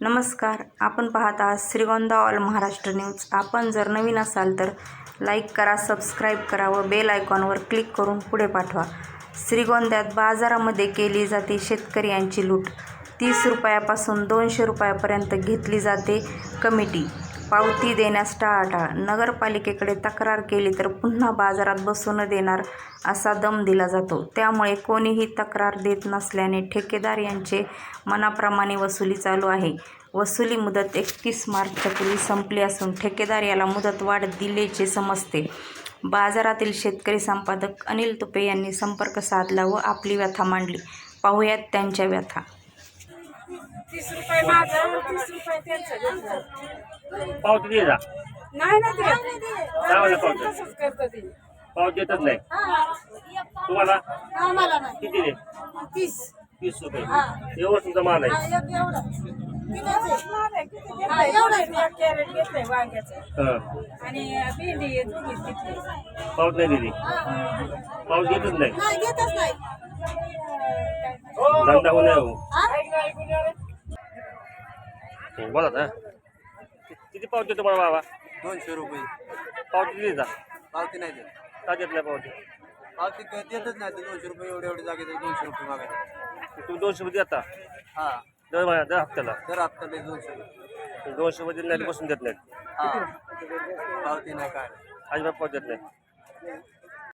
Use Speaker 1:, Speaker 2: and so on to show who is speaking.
Speaker 1: नमस्कार. आपण पाहत आहात श्रीगोंदा ऑल महाराष्ट्र न्यूज. आपण जर नवीन असाल तर लाईक करा सबस्क्राईब करा व बेल आयकॉनवर क्लिक करून पुढे पाठवा. श्रीगोंद्यात बाजारामध्ये केली जाते शेतकरी यांची लूट. तीस रुपयापासून दोनशे रुपयापर्यंत घेतली जाते कमिटी. पावती देण्यास टाळाटाळ. नगरपालिकेकडे तक्रार केली तर पुन्हा बाजारात बसू न देणार असा दम दिला जातो. त्यामुळे कोणीही तक्रार देत नसल्याने ठेकेदार यांचे मनाप्रमाणे वसुली चालू आहे. वसुली मुदत एकतीस मार्चपूर्वी संपली असून ठेकेदार याला मुदतवाढ दिल्याचे समजते. बाजारातील शेतकरी संपादक अनिल तुपे यांनी संपर्क साधला व आपली व्यथा मांडली. पाहूयात त्यांच्या व्यथा.
Speaker 2: तीस रुपये माझं तीस रुपये त्यांचं.
Speaker 3: पावती दे जा.
Speaker 2: नाही ना ते तसंच करतं ते.
Speaker 3: पावती देतच नाही. तुम्हाला?
Speaker 2: आम्हाला नाही.
Speaker 3: किती दे?
Speaker 2: तीस.
Speaker 3: तीस रुपये. एवढं तुमचा माल आहे.
Speaker 2: हा, एक एवढं. कॅरेट घेतलंय वांग्याचं.
Speaker 3: हं.
Speaker 2: आणि भेंडी
Speaker 3: पावती नाही दिली. नाही.
Speaker 2: घेतच नाही.
Speaker 3: धंदा होऊ नये बोला ना किती पावती देतो मला बाबा?
Speaker 4: दोनशे रुपये.
Speaker 3: पावती दिली जा
Speaker 4: पावती नाही देत.
Speaker 3: का देत नाही पावती?
Speaker 4: पावती क- देतच नाही ते दोनशे रुपये एवढे एवढे जागे दोनशे रुपये मागायचे
Speaker 3: तुम्ही दोनशे रुपये देता?
Speaker 4: हा.
Speaker 3: दर महिन्यात दर हप्त्याला?
Speaker 4: दर हप्त्याला दोनशे रुपये.
Speaker 3: दोनशे रुपये दिले नाही बसून देत नाहीत.
Speaker 4: हा. पावती नाही काय
Speaker 3: अजिबात पावती देत नाही